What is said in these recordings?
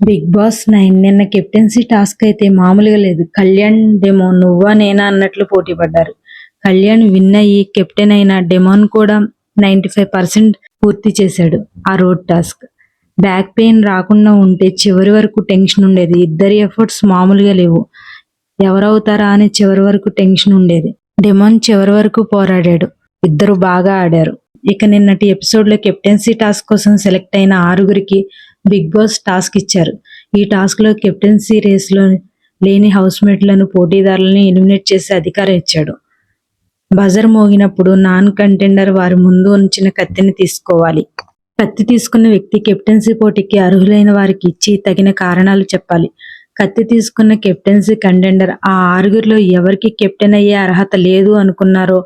Big Boss nine నిన్న captaincy task అయితే మామూలుగా లేదు. కళ్యాణ్ డెమో నువ్వా నేనా అన్నట్లు పోటీ పడ్డారు. కళ్యాణ్ విన్ అయ్యి కెప్టెన్ అయిన డెమోన్ కూడా నైంటీ ఫైవ్ పర్సెంట్ పూర్తి చేశాడు ఆ రోడ్ టాస్క్. బ్యాక్ పెయిన్ రాకుండా ఉంటే చివరి వరకు టెన్షన్ ఉండేది. ఇద్దరి ఎఫర్ట్స్ మామూలుగా లేవు. ఎవరవుతారా అని చివరి వరకు టెన్షన్ ఉండేది. డెమోన్ చివరి వరకు పోరాడాడు. ఇద్దరు బాగా ఆడారు. ఇక నిన్నటి ఎపిసోడ్లో కెప్టెన్సీ టాస్క్ కోసం సెలెక్ట్ అయిన ఆరుగురికి బిగ్ బాస్ టాస్క్ ఇచ్చారు. ఈ టాస్క్లో కెప్టెన్సీ రేస్లో లేని హౌస్మేట్లను పోటీదారులను ఎలిమినేట్ చేసే అధికారం ఇచ్చాడు. బజర్ మోగినప్పుడు నాన్ కంటెండర్ వారి ముందు ఉంచిన కత్తిని తీసుకోవాలి. కత్తి తీసుకున్న వ్యక్తి కెప్టెన్సీ పోటీకి అర్హులైన వారికి ఇచ్చి తగిన కారణాలు చెప్పాలి. కత్తి తీసుకున్న కెప్టెన్సీ కంటెండర్ ఆ ఆరుగురిలో ఎవరికి కెప్టెన్ అయ్యే అర్హత లేదు అనుకున్నారో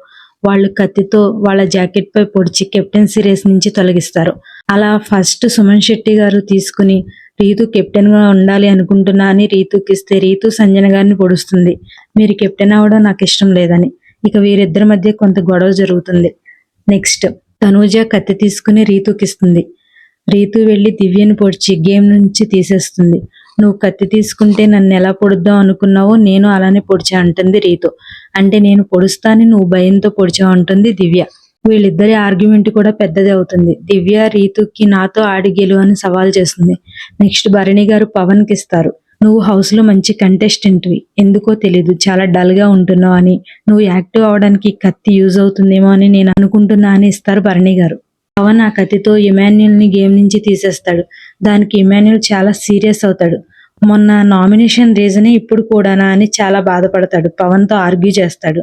వాళ్ళు కత్తితో వాళ్ళ జాకెట్ పై పొడిచి కెప్టెన్సీ రేస్ నుంచి తొలగిస్తారు. అలా ఫస్ట్ సుమన్ శెట్టి గారు తీసుకుని రీతు కెప్టెన్గా ఉండాలి అనుకుంటున్నా అని రీతుకి ఇస్తే రీతు సంజన గారిని పొడుస్తుంది. మీరు కెప్టెన్ అవ్వడం నాకు ఇష్టం లేదని. ఇక వీరిద్దరి మధ్య కొంత గొడవ జరుగుతుంది. నెక్స్ట్ తనూజ కత్తి తీసుకుని రీతుకిస్తుంది. రీతు వెళ్ళి దివ్యను పొడిచి గేమ్ నుంచి తీసేస్తుంది. నువ్వు కత్తి తీసుకుంటే నన్ను ఎలా పొడుద్దాం అనుకున్నావో నేను అలానే పొడిచా అంటుంది రీతు. అంటే నేను పొడుస్తాని నువ్వు భయంతో పొడిచావు అంటుంది దివ్య. వీళ్ళిద్దరి ఆర్గ్యుమెంట్ కూడా పెద్దది అవుతుంది. దివ్య రీతుకి నాతో ఆడి గెలు అని సవాల్ చేస్తుంది. నెక్స్ట్ భరణి గారు పవన్కి ఇస్తారు. నువ్వు హౌస్లో మంచి కంటెస్టెంట్వి. ఎందుకో తెలీదు. చాలా డల్గా ఉంటున్నావు అని. నువ్వు యాక్టివ్ అవడానికి కత్తి యూజ్ అవుతుందేమో అని నేను అనుకుంటున్నా అని ఇస్తారు భరణి గారు. పవన్ ఆ కత్తితో ఇమాన్యుల్ని గేమ్ నుంచి తీసేస్తాడు. దానికి ఇమాన్యుల్ చాలా సీరియస్ అవుతాడు. మొన్న నామినేషన్ రీజనే ఇప్పుడు కూడానా అని చాలా బాధపడతాడు. పవన్తో ఆర్గ్యూ చేస్తాడు.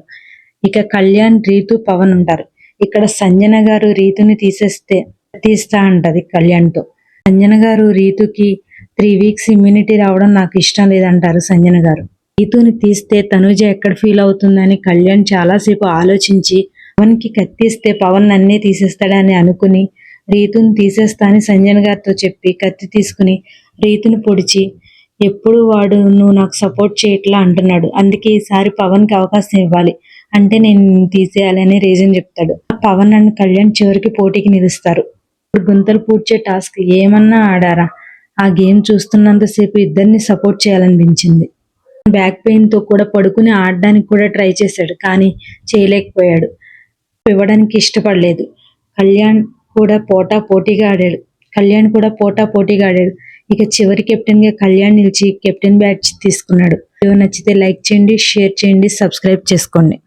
ఇక కళ్యాణ్ రీతు పవన్ ఉంటారు. ఇక్కడ సంజన గారు రీతుని తీసేస్తే తీస్తా అంటది కళ్యాణ్తో సంజన గారు రీతుకి త్రీ వీక్స్ ఇమ్యూనిటీ రావడం నాకు ఇష్టం లేదంటారు సంజన గారు. రీతుని తీస్తే తనుజ ఎక్కడ ఫీల్ అవుతుందని కళ్యాణ్ చాలాసేపు ఆలోచించి పవన్కి కత్తిస్తే పవన్ నన్నే తీసేస్తాడని అనుకుని రీతుని తీసేస్తానని అని గారితో చెప్పి కత్తి తీసుకుని రీతుని పొడిచి ఎప్పుడు వాడు నువ్వు నాకు సపోర్ట్ చేయట్లా? అంటున్నాడు. అందుకే ఈసారి పవన్కి అవకాశం ఇవ్వాలి. అంటే నేను తీసేయాలని రీజన్ చెప్తాడు. పవన్ అండ్ కళ్యాణ్ చివరికి పోటీకి నిలుస్తారు. గుంతలు పూడ్చే టాస్క్ ఏమన్నా ఆడారా? ఆ గేమ్ చూస్తున్నంతసేపు ఇద్దరిని సపోర్ట్ చేయాలనిపించింది. బ్యాక్ పెయిన్తో కూడా పడుకుని ఆడడానికి కూడా ట్రై చేశాడు. కానీ చేయలేకపోయాడు. ఇవ్వడానికి ఇష్టపడలేదు. కళ్యాణ్ కూడా పోటా పోటీగా ఆడాడు. కళ్యాణ్ కూడా పోటా పోటీగా ఆడాడు. ఇక చివరి కెప్టెన్గా కళ్యాణ్ నిలిచి కెప్టెన్ బ్యాచ్ తీసుకున్నాడు. వీడియో నచ్చితే లైక్ చేయండి షేర్ చేయండి సబ్స్క్రైబ్ చేసుకోండి.